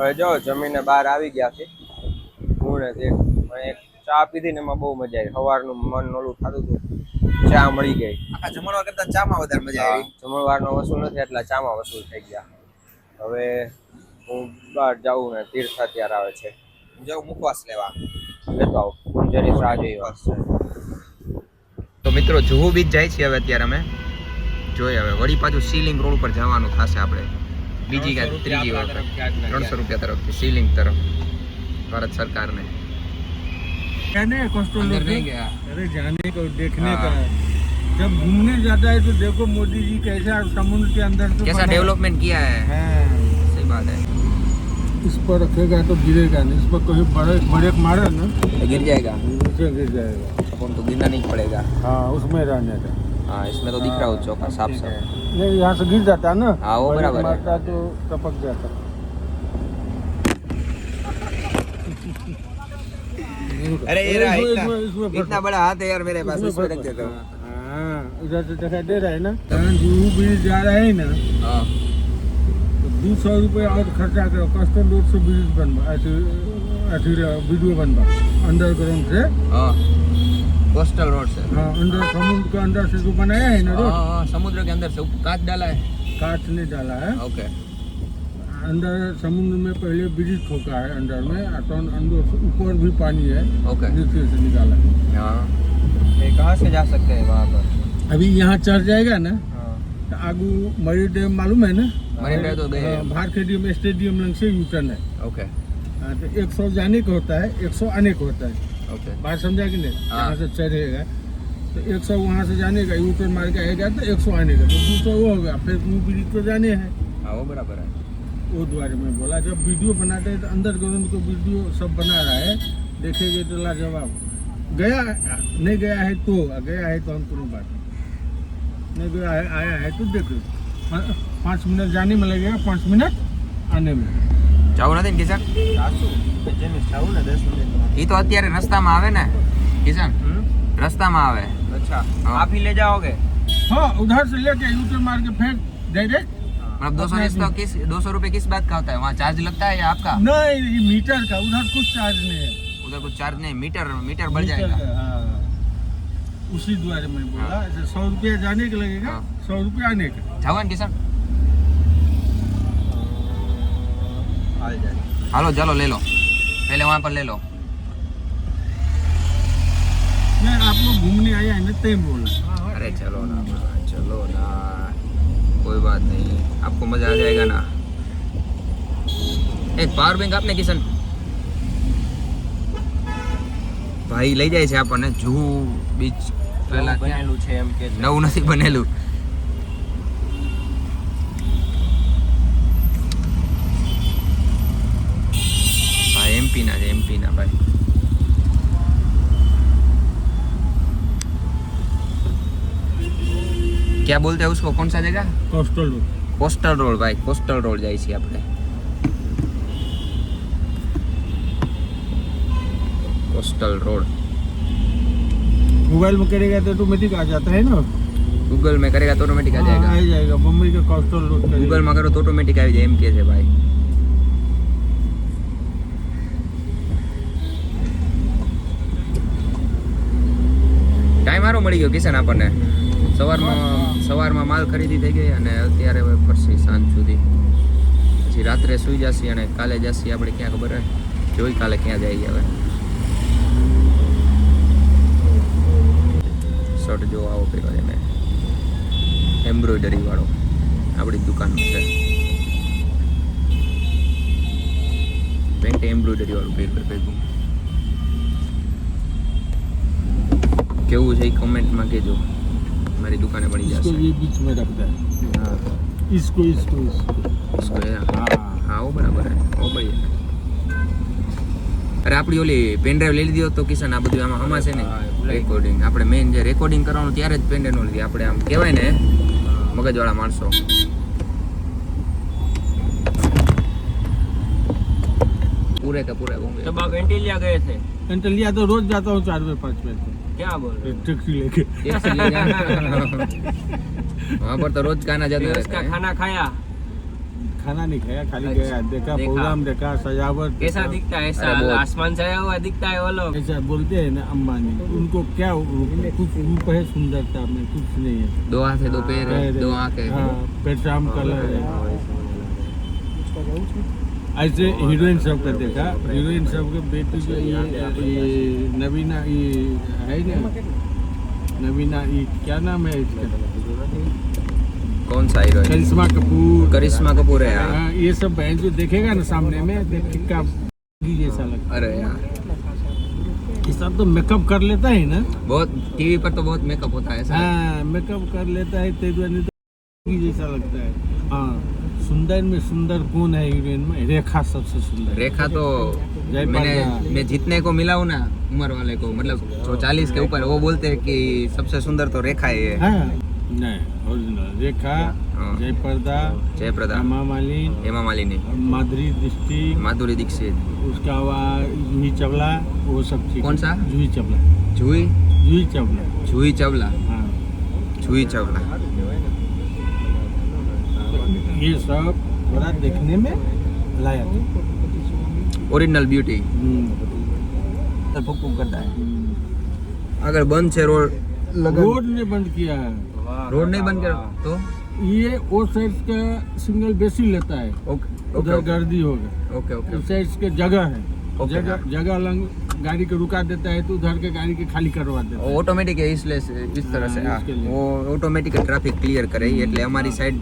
હવે જો જમીને બહાર આવી ગયા છે. હું ને એક ચા પીધી ને એમાં બહુ મજા આવી. સવારનું મન ઓલું થતું હતું. ચા મળી ગઈ. આખા જમણવા કરતા ચામાં વધારે મજા આવી. જમણવારનો વસૂલ નથી એટલા ચામાં વસૂલ થઈ ગયા. હવે હું બહાર જાઉં ને તીર્થ અત્યારે આવે છે. જાઉં મુખવાસ લેવા. લેતો આવું. કુંજની રાહ છે. તો મિત્રો જુહુ બીચ જાય છે હવે અત્યારે અમે. જોઈએ હવે. વળી પાછું સીલિંગ રોડ ઉપર જવાનું થશે આપણે. બીજી કાંઈ ત્રીજી વાર ત્રણસો રૂપિયા તરફથી સીલિંગ તરફ ભારત સરકારને कहने कॉस्टल અંદર નહીં ગયા अरे जाने को देखने हाँ। का है जब घूमने जाता है तो देखो मोदी जी कैसा समुद्र के अंदर से कैसा बना- डेवलपमेंट किया है हाँ, सही बात है इस पर रखेगा तो गिरेगा नहीं इस पर कोई बड़े बड़े मारे ना गिर जाएगा उसे गिर जाएगा अपन तो गिरना नहीं पड़ेगा हाँ उसमें रहने का हाँ इसमें तो दिख रहा हो चौका साफ़ साफ़। नहीं यहाँ से गिर जाता है ना? हाँ, वो बराबर है। तो टपक जाता अरे ये रहा इतना इतना बड़ा हाथ है यार मेरे पास इसमें रख देता हूँ। हाँ इधर से दिखाई दे रहा है ना जहाँ ब्रिज जा रहा है ना हाँ। तो दो सौ रुपये और खर्चा करो कस्टम रोड से ब्रिज बनवा वीडियो बनवा अंडरग्राउंड से। हाँ। कोस्टल रोड से हाँ अंडर समुद्र के अंदर से जो बनाया है ना रोड हाँ समुद्र के अंदर से कांच डाला है कांच नहीं डाला है ओके अंदर समुद्र में पहले ब्रिज ठोका है अंदर में तो अंदर से ऊपर भी पानी है ओके नीचे से निकाला है हाँ कहाँ से जा सकते हैं वहाँ पर अभी यहाँ चढ़ जाएगा ना हाँ तो आगू मरी डैम मालूम है ना मरीन ड्राइव तो गए भारखेड़ी स्टेडियम लंग से यूटर्न है ओके एक सौ जाने का होता है एक सौ आने का होता है बात समझा कि नहीं? हाँ। यहाँ से चढ़ेगा। तो एक सौ वहाँ से जाने का यू टर्न मार के आएगा तो एक सौ आने का। तो दो सौ वो होगा फिर वो ब्रिज तो जाने हैं। हाँ वो बराबर है। वो द्वारे में बोला जब वीडियो बनाते हैं तो अंदर ग्राउंड को वीडियो सब बना रहा है देखेंगे तो लाजवाब। गया नहीं गया है तो गया है तो हम कोनो बात नहीं। नहीं गया है आया है तो देख लो। पाँच मिनट जाने में लगेगा पाँच मिनट आने में। જવું નથી ને કિશન જાશું જેને જાવું ને દસ મિનિટમાં એ તો અત્યારે રસ્તામાં આવે ને કિશન રસ્તામાં આવે अच्छा हाँ। आप ही ले जाओगे हाँ उधर से लेके यू टर्न मार के फिर डायरेक्ट मतलब दो सौ अपना तो किस दो सौ रुपये किस बात का होता है वहाँ चार्ज लगता है या आपका नहीं ये मीटर का उधर कुछ चार्ज नहीं है उधर कुछ चार्ज नहीं मीटर मीटर बढ़ मीटर जाएगा का, हाँ। उसी द्वारे में बोला ऐसे सौ रुपया जाने का लगेगा हाँ। सौ रुपया आने का જાવ ને હાલો ચાલો ले लो पहले वहाँ पर ले लो मैं आप लोग घूमने आया है ना तय बोला अरे चलो ना चलो ना कोई बात नहीं आपको मजा आ जाएगा ना એક પાવર બેંક આપને કિશન ભાઈ લઈ જાય છે આપણને જુહુ બીચ પહેલા ત્યાં બનેલું છે એમ કે છે. નવું નથી બનેલું ભાઈ એમપી ના છે એમપી ના ભાઈ क्या बोलते हैं उसको कौन सा जगह कोस्टल रोड કોસ્ટલ રોડ ભાઈ કોસ્ટલ રોડ જાય છે આપણે કોસ્ટલ રોડ मोबाइल में करेगा तो ऑटोमेटिक आ जाता है ना ગૂગલ में करेगा तो ऑटोमेटिक आ हाँ, जाएगा आ जाएगा मुंबई का कोस्टल रोड करेगा। ગૂગલ માં કરો તો ઓટોમેટિક આવી જાય એમ કે છે સારો મળી ગયો કિશન આપણને. સવારમાં સવારમાં માલ ખરીદી થઈ ગઈ અને અત્યારે હવે ફરસી સાંજ સુધી. પછી રાત્રે સુઈ જશે અને કાલે જશે આપણે ક્યાં ખબર હોય? જોઈ કાલે ક્યાં જઈએ હવે. શર્ટ જો આવો પહેર્યો છે મેં એમ્બ્રોઇડરી વાળો. આપણી દુકાનનું છે. પેન્ટ એમ્બ્રોઈડરી વાળું ભેગું કેવું છે એ કમેન્ટમાં કહેજો મારી દુકાને મળી इसको જશે ये बीच में रखता है હા इसको इसको इसको उसको है हाँ હા ઓ બરાબર હે ઓ ભાઈ અરે આપણી ઓલી પેન ડ્રાઈવ લઈ લીધી હોત તો કિશન આ બધું આમાં હમાશે ને હા, ભૂલાઈ રેકોર્ડિંગ આપણે મેઇન જે રેકોર્ડિંગ કરવાનું ત્યારે જ પેન ડ્રાઈવ લીધી આપણે આમ કહેવાય ને મગજવાળા માણસો પૂરે કે પૂરે ઘૂમે तब आप एंटीलिया गए थे एंटलिया तो रोज जाता हूँ चार बजे पाँच बजे क्या बोल रहे से टैक्सी लेके। टैक्सी ले जाना वहाँ पर तो रोज गाना जाते हो? रहता है। खाना खाया? खाना नहीं खाया खाली अच्छा, गया देखा देखा। प्रोग्राम देखा सजावट कैसा दिखता है? ऐसा आसमान छाया हुआ दिखता है वो लोग? ऐसा बोलते हैं ना अम्बानी उनको क्या रूप है? कुछ रूप है सुंदरता में कुछ नहीं है। दो हाथे दो पैर है पैर दो है, हाँ पेट्राम कलर है। ऐसे हीरोइन सब का देखा। हीरोइन सब के बेटी जो ये, नवीना ये है ना नवीना ये क्या नाम है इसका? कौन सा हीरो करिश्मा कपूर। करिश्मा कपूर है यार। हाँ, ये सब बहन जो देखेगा ना सामने में देख का जैसा लगता अरे यार। सब तो मेकअप कर लेता है ना? बहुत टीवी पर तो बहुत मेकअप होता है हाँ मेकअप कर लेता है तेज जैसा लगता है। हाँ। सुंदर में सुंदर कौन है हीरोइन में रेखा सबसे सुंदर। रेखा तो मैंने मैं जितने को मिला हूँ ना उम्र वाले को मतलब जो चालीस के ऊपर वो बोलते हैं कि सबसे सुंदर तो रेखा ही है। हाँ। नहीं ओरिजिनल रेखा हाँ। जय पर्दा जयप्रदा। हेमा मालिनी हेमा मालिनी। माधुरी दृष्टि माधुरी दीक्षित। उसका जूही चावला वो सब ठीक कौन सा? जूही चावला। जूही? जूही चावला। जूही चावला। हाँ। जूही चावला। ये सब थोड़ा देखने में लायक है ઓરિજિનલ બ્યુટી हम्म। ફૂક ફૂક કરતા है अगर बंद છે रोड रोड ने बंद किया है रोड नहीं बंद कर तो ये वो साइड का सिग्नल बेसी लेता है ओके उधर ओके गर्दी होगा ओके ओके उस साइड के जगह है ओके, जगह हाँ। जगह लंग गाड़ी को रुका देता है तो उधर के गाड़ी के खाली करवा देता है ऑटोमेटिक है इसलिए से- इस तरह से हाँ, હા इसके लिए। वो ઓટોમેટિક ટ્રાફિક ક્લિયર કરે ઈ એટલે અમારી સાઈડ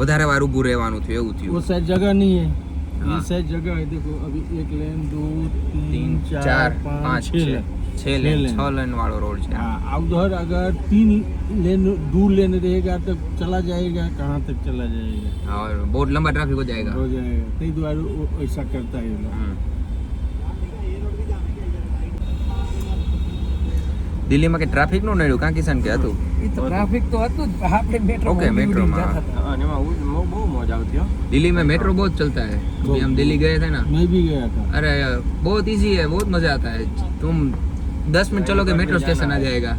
વધારે વાર ઊભું રહેવાનું થયું એવું થયું સાઈડ જગહ નહીં હે ये साइड जगह है देखो अभी एक लेन दो तीन चार पाँच छः छः लेन छः लेन वाला रोड है हाँ उधर अगर तीन लेन दो लेन रहेगा तो चला जाएगा कहाँ तक चला जाएगा और बहुत लंबा ट्रैफिक हो जाएगा हो जाएगा कई द्वारा ऐसा करता है દિલ્હીમાં કે ટ્રાફિકનું નડ્યું કાં કિસાન કે હતું ટ્રાફિક તો હતું જ આપણે મેટ્રો ઓકે, મેટ્રોમાં. અને એમાં ઉ- બહુ મોજ આવતી હો दिल्ली में मेट्रो बहुत चलता है अभी हम दिल्ली गए थे ना मैं भी गया था अरे बहुत इजी है बहुत मजा आता है तुम दस मिनट चलोगे मेट्रो स्टेशन आ जाएगा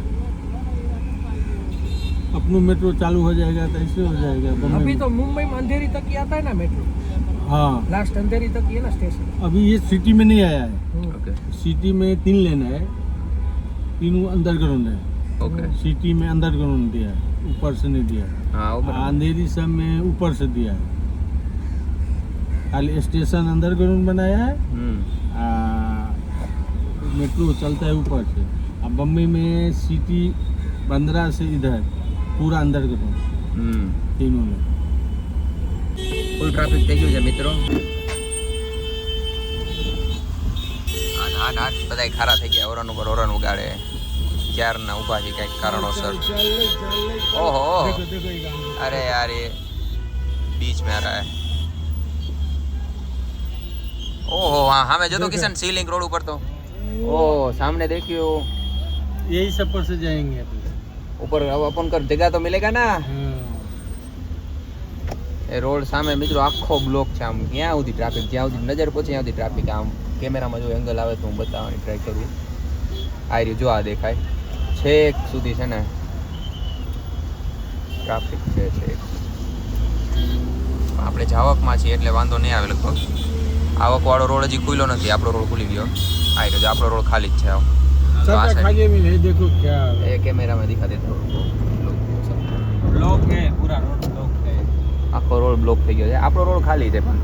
अपनो मेट्रो चालू हो जाएगा तो ऐसे हो जाएगा बम्बई अभी में। तो मुंबई में अंधेरी तक ही आता है ना मेट्रो हाँ लास्ट अंधेरी तक ही है ना स्टेशन अभी ये सिटी में नहीं आया है ओके सिटी में तीन लेन है तीनों अंडरग्राउंड है ओके सिटी में अंडरग्राउंड दिया है ऊपर से नहीं दिया है हाँ वो बराबर। अंधेरी सब में ऊपर से दिया है खाली स्टेशन अंडरग्राउंड बनाया है हम्म आ, मेट्रो चलता है ऊपर से अब बम्बई में सिटी बंदरा से इधर पूरा अंडरग्राउंड हम्म तीनों में ફૂલ ટ્રાફિક થઈ ગયું છે મિત્રો હાટ હાટ હાટ બધાય ખારા થઈ ગયા ઓરન ઉપર ઓરન ઉગાડે ક્યારના ઊભા છે કંઈક કારણોસર ઓહો देखो देखो ये गाड़ी अरे यार ये बीच में आ रहा है ओहो वहाँ हमें जो तो किशन सीलिंग रोड ऊपर तो ओह सामने देखियो यही सब पर से जाएंगे अभी। ऊपर अब अपन कर जगह तो मिलेगा ना हाँ એ રોડ સામે મિત્રો આખો બ્લોક છે આમ ક્યાં સુધી ટ્રાફિક જ્યાં સુધી નજર પહોંચે ત્યાં સુધી ટ્રાફિક આમ કેમેરામાં જો એંગલ આવે તો હું બતાવવાની ટ્રાય કરું આ રહ્યું જો આ દેખાય છેક સુધી છે ને ટ્રાફિક છે છેક. આપણે જાવકમાં છીએ એટલે વાંધો નહીં આવે લગભગ. આવકવાળો રોડ હજી ખુલ્યો નથી આપણો રોડ ખુલી ગયો. આ રહ્યો આપણો રોડ ખાલી જ છે આવો. એ કેમેરામાં દેખાતી છે આખો રોડ બ્લોક થઈ ગયો છે. આપણો રોડ ખાલી છે પણ.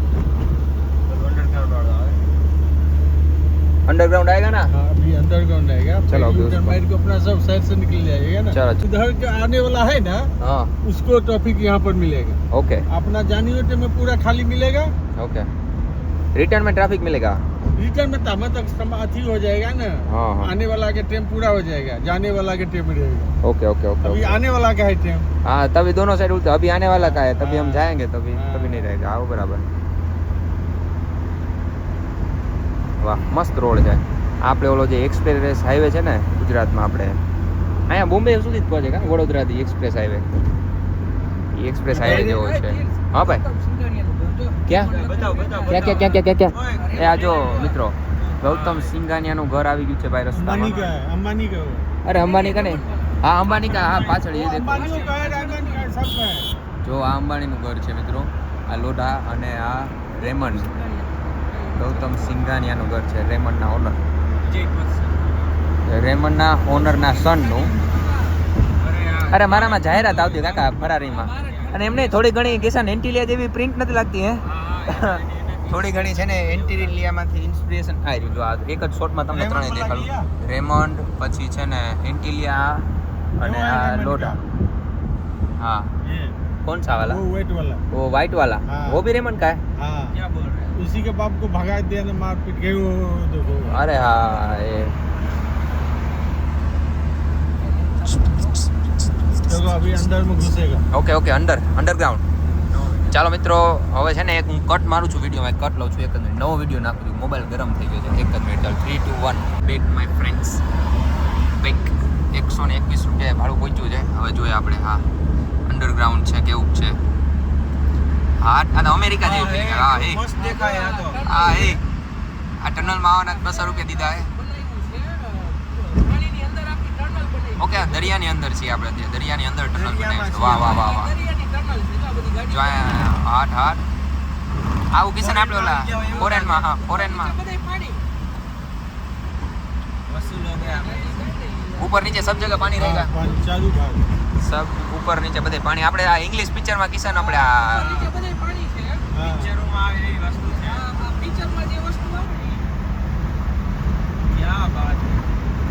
अंडरग्राउंड आएगा ना? हाँ, अभी अंडरग्राउंड आएगा। चलो को अपना सब साइड से निकल जाएगा ना। इधर इधर आने वाला है ना हाँ। उसको ट्रैफ़िक यहाँ पर मिलेगा। ओके। अपना जानी होते में पूरा खाली मिलेगा। ओके। रिटर्न में ट्रैफ़िक मिलेगा? रिटर्न में तब तक अथी हो जाएगा ना। हाँ, हाँ। आने वाला के टाइम पूरा हो जाएगा। जाने वाला के टाइम रहेगा। ओके ओके ओके अभी ओके। आने वाला का है टाइम हाँ तभी दोनों साइड उठते अभी आने वाला का है तभी हम हाँ। जाएँगे तभी हाँ। तभी नहीं रहेगा। आओ बराबर। વાહ મસ્ત રોડ છે. આપણે ઓલો જે એક્સપ્રેસ હાઈવે છે ને ગુજરાતમાં આપણે. અહીંયા બોમ્બે સુધી જ પહોંચે કાં? વડોદરાથી એક્સપ્રેસ હાઈવે એ એક્સપ્રેસ હાઈવે જેવો છે. હા ભાઈ. ક્યાં? ક્યાં ક્યાં ક્યાં ક્યાં ક્યાં? એ આ જો મિત્રો ગૌતમ સિંગાનિયાનું ઘર આવી ગયું છે ભાઈ રસ્તામાં. અરે અંબાની કને હા અંબાની કા હા પાછળ એ દેખો. જો આ અંબાણીનું ઘર છે મિત્રો. આ લોઢા અને આ રેમન્ડ ગૌતમ સિંઘાનિયાનું ઘર છે રેમનના ઓનર. રેમનના ઓનરના સનનું. અરે મારામાં જાહેરાત આવતી કાકા ફરારીમાં. અને એમને થોડી ઘણી કિસાન એન્ટિલિયા જેવી પ્રિન્ટ નથી લાગતી હે? થોડી ઘણી છે ને એન્ટિલિયામાંથી ઇન્સ્પિરેશન આ જો આ એક જ શોટમાં તમને ત્રણેય દેખાડું. રેમન્ડ પછી છે ને એન્ટિલિયા અને આ લોઢા. હા. કોણ સા વાલા? વો વાલા. ઓ વ્હાઇટ વાલા. વો ભી રેમન્ડ કા હે. હા है हाँ क्या बोल रहे हैं उसी के बाप को भगा दिया ना मार पीट के वो देखो अरे हाँ ये देखो अभी अंदर में घुसेगा ઓકે ઓકે અંડર અંડરગ્રાઉન્ડ ચાલો મિત્રો હવે છે ને એક હું કટ મારું છું વિડીયોમાં એક કટ લઉં છું એક જ મિનિટ નવો વિડીયો નાખું છું મોબાઈલ ગરમ થઈ ગયો છે એક જ મિનિટ ચાલો three two one back my friends back એકસો ને એકવીસ રૂપિયા ભાડું પહોંચ્યું છે હવે જોઈએ આપણે હા અંડરગ્રાઉન્ડ છે કેવું છે હા અને અમેરિકા જેવી ફિલિંગ હા એ મસ્ત દેખાય હા એ આ ટનલમાં આવવાના બસો રૂપિયા દીધા હે. ઓકે દરિયાની અંદર છીએ આપણે ત્યાં દરિયાની અંદર ટનલ બનાવી છે વાહ વાહ વાહ વાહ. હાટ હાટ આવું કિશન આપણે ઓલા ફોરેનમાં હા ફોરેનમાં. વસૂલો ગયા. ઉપર નીચે સબ જગ્યા પાણી રહેગા સબ ઉપર નીચે બધે પાણી. આપણે આ ઇંગ્લિશ પિક્ચરમાં કિસાન આપણે આ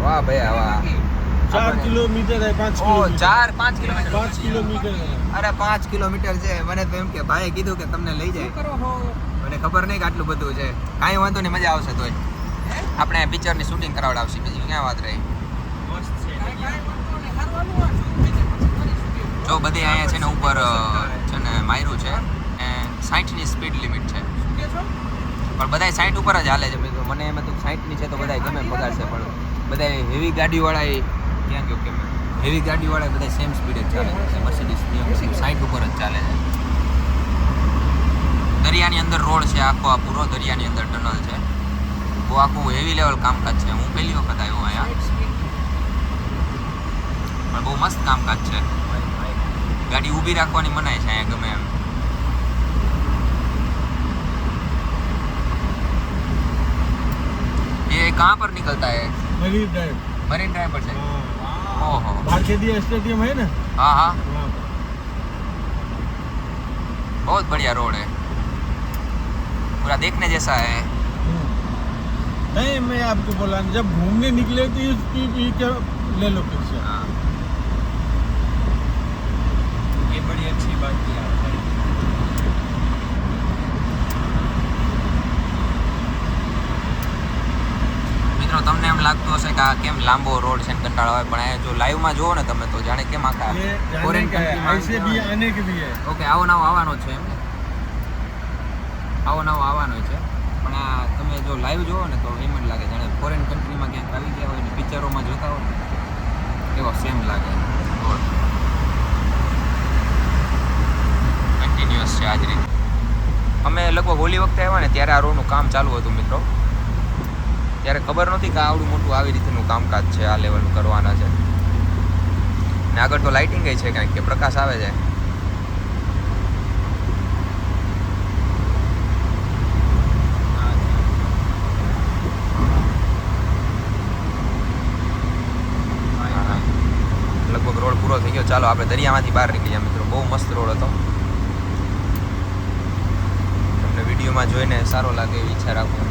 વાહ ભાઈ વાહ. ચાર કિલોમીટર હે પાંચ ચાર પાંચ કિલોમીટર. પાંચ કિલોમીટર અરે પાંચ કિલોમીટર છે. મને તો એમ કે ભાઈએ કીધું કે તમને લઈ જાય. મને ખબર નહીં કે આટલું બધું છે. કાંઈ વાંધો નહીં મજા આવશે તોય. આપણે પિક્ચરની શૂટિંગ કરાવડાવશે. બીજી ક્યાં વાત રહી? જો બધે અહીંયા છે ને ઉપર છે ને માયરું છે એ સાઠની સ્પીડ લિમિટ છે. પણ બધા સાઠ ઉપર જ હાલે છે. મને એમ હતું સાઠની છે તો બધા ગમે પગારશે પણ બધા હેવી ગાડીવાળા એ ક્યાં ગયો કેમ હેવી ગાડીવાળા બધા સેમ સ્પીડે જ ચાલે છે. મર્સિડીઝ સાઠ ઉપર જ ચાલે છે. દરિયાની અંદર રોડ છે, આખો આ પૂરો દરિયાની અંદર ટનલ છે. બહુ આખું હેવી લેવલ કામકાજ છે. હું પહેલી વખત આવ્યો અહીંયા. પણ બહુ મસ્ત કામકાજ છે. ગાડી ઊભી રાખવાની મનાય છે અહીંયા ગમે એમ ये कहाँ पर निकलता है मरीन ड्राइव मरीन ड्राइव पर से हाँ। ओहो भारखेड़ी स्टेडियम है ना हाँ हाँ वहाँ पर। बहुत बढ़िया रोड है पूरा देखने जैसा है हम्म। नहीं मैं आपको बोला जब घूमने निकले तो इसकी भी क्या ले लो पिक्चर મિત્રો તમને એમ લાગતું હશે કે આ કેમ લાંબો રોડ છે કંટાળો આવે પણ આ જો લાઈવમાં જુઓ ને તમે તો જાણે કેમ આખા ફોરેન કન્ટ્રીમાં ઓકે આવો નવો આવવાનો છે એમ આવો નવો આવવાનો છે. પણ આ તમે જો લાઈવ જુઓ ને તો એમ જ લાગે જાણે ફોરેન કન્ટ્રીમાં ક્યાંક આવી ગયા હોય ને પિક્ચરોમાં જોતા હોય એવો સેમ લાગે. લગભગ હોલી વખતે આવ્યા ને ત્યારે આ રોડનું કામ ચાલુ હતું મિત્રો. ત્યારે ખબર નહોતી કે આવડું મોટું આવી રીતનું કામકાજ છે, આ લેવલનું કરવાના છે. ને આગળ તો લાઇટિંગ છે કાંઈક કે પ્રકાશ આવે છે. લગભગ રોડ પૂરો થઈ ગયો. ચાલો, આપણે દરિયામાંથી બહાર નીકળીએ મિત્રો. બહુ મસ્ત રોડ હતો. વિડીયોમાં જોઈને સારો લાગે એવી ઈચ્છા રાખું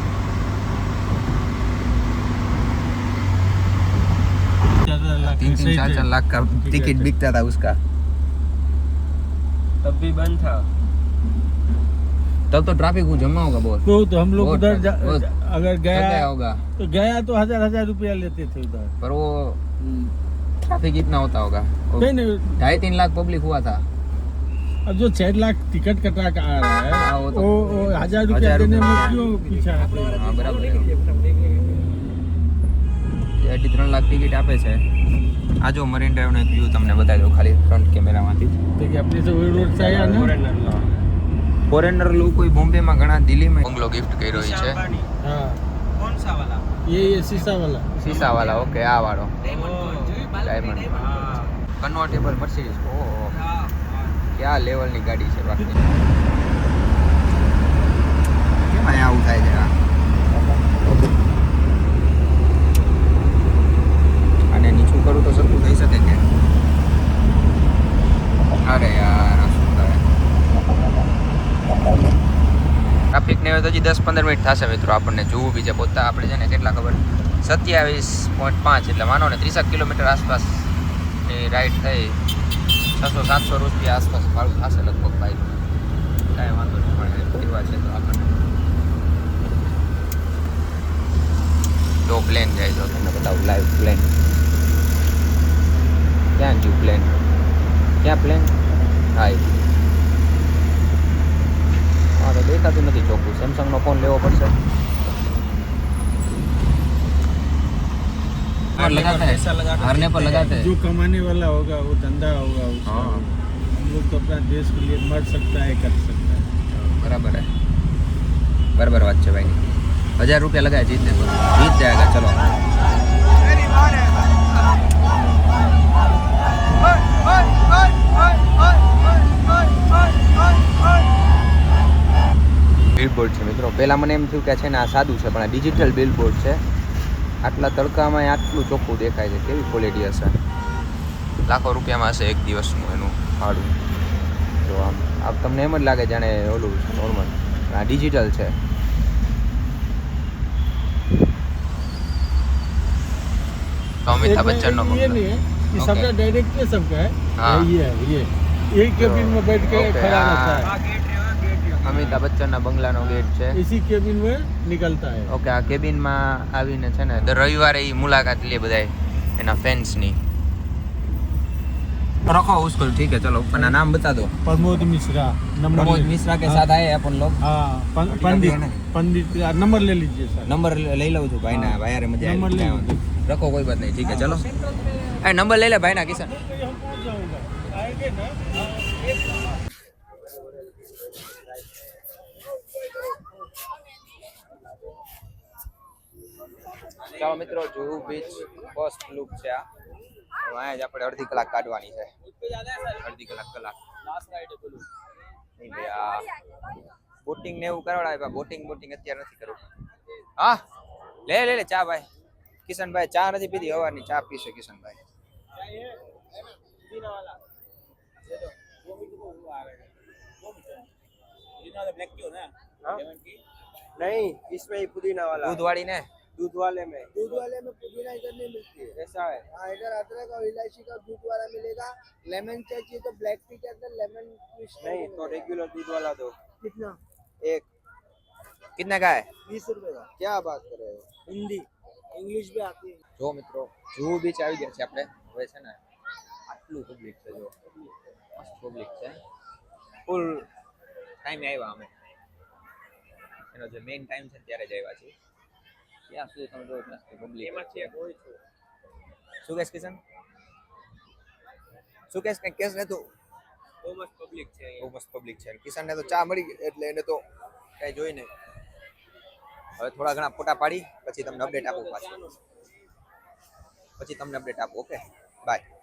तीन तीन चार चार लाख का टिकट बिकता था उसका तब भी बंद था तब तो ट्रैफिक वो जमा होगा बहुत तो तो हम लोग बहुत उधर जा- बहुत अगर तो गया गया होगा तो गया तो हजार हजार रुपया लेते थे उधर पर वो ट्रैफिक इतना होता होगा वो नहीं नहीं ढाई तीन लाख पब्लिक हुआ था अब जो छह लाख टिकट कटा के आ रहा है हाँ, वो तो- वो, वो हजार रुपया हजार देने में रुपया। क्यों पीछे हटे हैं? હા બરાબર એ અઢી ત્રણ લાખ ટિકિટ આપે છે આ જો મરીન ડ્રાઈવનો એક વ્યૂ તમને બતાવી દઉં ખાલી ફ્રન્ટ કેમેરામાંથી देखिए अपने से वही रोड से आया ना ફોરેનર લોકો બોમ્બેમાં ઘણા દિલ્હીમાં બંગલો ગિફ્ટ કર્યો છે हाँ कौन सा वाला ये ये शीशा वाला સીસાવાલા ઓકે આ વાળો ડાયમંડ કન્વર્ટેબલ મર્સિડીઝ ઓહો હા ક્યાં લેવલની ગાડી છે બાકી અહીંયા આવું થાય છે અને નીચું કરું તો સરખું થઈ શકે કે? અરે યાર ટ્રાફિક ને તો હજી દસ પંદર મિનિટ થશે મિત્રો આપણને જોવું બીજે પોતા આપણે છે ને કેટલા ખબર? સત્યાવીસ પોઈન્ટ પાંચ, એટલે માનો ને ત્રીસેક કિલોમીટર આસપાસ રાઈડ થઈ. છસો સાતસો રૂપિયા આસપાસ ભાડું થશે લગભગ બાઈક કાંઈ વાંધો નહીં પણ એવા છે તો આપણને. જો પ્લેન જાય તો તમને બતાવું લાઈવ પ્લેન ક્યાં ગયું પ્લેન ક્યાં પ્લેન હા એ. હા તો દેખાતું નથી ચોખ્ખું સેમસંગનો ફોન લેવો પડશે और लगाते हैं हरने पर लगाते हैं जो कमाने वाला होगा वो धंधा होगा उसका हाँ। हम लोग तो अपना देश के लिए मर सकता है कर सकता है बराबर है बराबर बात है भाई હજાર રૂપિયા લગાય જીતને જીત જાયગા ચલો. બિલબોર્ડ છે મિત્રો. પહેલાં મને એમ થયું કે છે ને આ સાદું છે, પણ આ ડિજિટલ બિલબોર્ડ છે. આટલા તડકામાં આટલું ચોખ્ખું દેખાય છે, કેવી ક્વોલિટી હશે? લાખો રૂપિયામાં હશે એક દિવસનું એનું ભાડું. તો આમ તમને એમ જ લાગે જાણે ઓલું નોર્મલ આ ડિજિટલ છે. તો અમિતાભ બચ્ચનનો ये બંગલો. नहीं है ये Okay. सबका डायरेक्ट ये सबका है हाँ। ये है ये यही केबिन में बैठ के Okay, खड़ा हाँ। रहता है અમિતાભ બચ્ચનના બંગલાનો ગેટ છે इसी केबिन में निकलता है ઓકે આ કેબિનમાં આવીને છે ને દર રવિવારે એ મુલાકાત લે બધાય એના ફેન્સની रखो उसको ठीक है चलो अपना नाम बता दो प्रमोद मिश्रा नंबर प्रमोद ले- मिश्रा के हाँ, साथ आए अपन लोग हाँ पं- अभी पंडित है ना? पंडित का नंबर ले लीजिए सर नंबर લઈ લઉં છું ભાઈના હા. ભાઈ યાર મજા નંબર લઈ આવી લો. રખો કોઈ બાત નહીં ઠીક है चलो એ નંબર લઈ લે ભાઈના કિશન हम पहुंच जाऊंगा आएंगे ना हाँ, ચાલો મિત્રો જુહુ બીચ ફર્સ્ટ લુક છે આ હવે અહીંયા જ આપણે અડધી કલાક કાઢવાની છે અડધી કલાક કલાક નહીં ભાઈ આ બોટિંગ ને એવું કરાવડાવે પણ બોટિંગ બોટિંગ અત્યારે નથી કરવું હા લે લે લે ચા ભાઈ કિશનભાઈ ચા નથી પીધી હવાની ચા પીશે કિશનભાઈ नहीं इसमें ही पुदीना वाला દૂધ વાળી ને दूध वाले में दूध वाले में पुदीना इधर नहीं मिलती है ऐसा है हाँ इधर अदरक और इलायची का दूध वाला मिलेगा लेमन चाहिए तो ब्लैक टी के अंदर लेमन ट्विस्ट नहीं तो रेगुलर दूध वाला दो कितना एक કિતના કા હે बीस रुपए का क्या बात कर रहे हो हिंदी ગિરીશભાઈ આપી જો મિત્રો જુહુ બીચ આવી ગયા છે આપણે. હવે છે ને આટલું પબ્લિક છે જો મસ્ત પબ્લિક છે. ફૂલ ટાઈમે આવ્યા અમે. એનો જે મેઇન ટાઈમ છે ત્યારે જ આવ્યા છીએ. ત્યાં સુધી તમે જોઈ મસ્ત પબ્લિક એમાં છે કોઈ છું. શું કેસ કિશન? શું કેસ કંઈક કેસ નતું બહુ મસ્ત પબ્લિક છે બહુ મસ્ત પબ્લિક છે. કિશનને તો ચા મળી એટલે એને તો કઈ જોઈ નહીં. હવે થોડા ઘણા ફોટા પાડી, પછી તમને અપડેટ આપું પાછું. પછી તમને અપડેટ આપું ઓકે બાય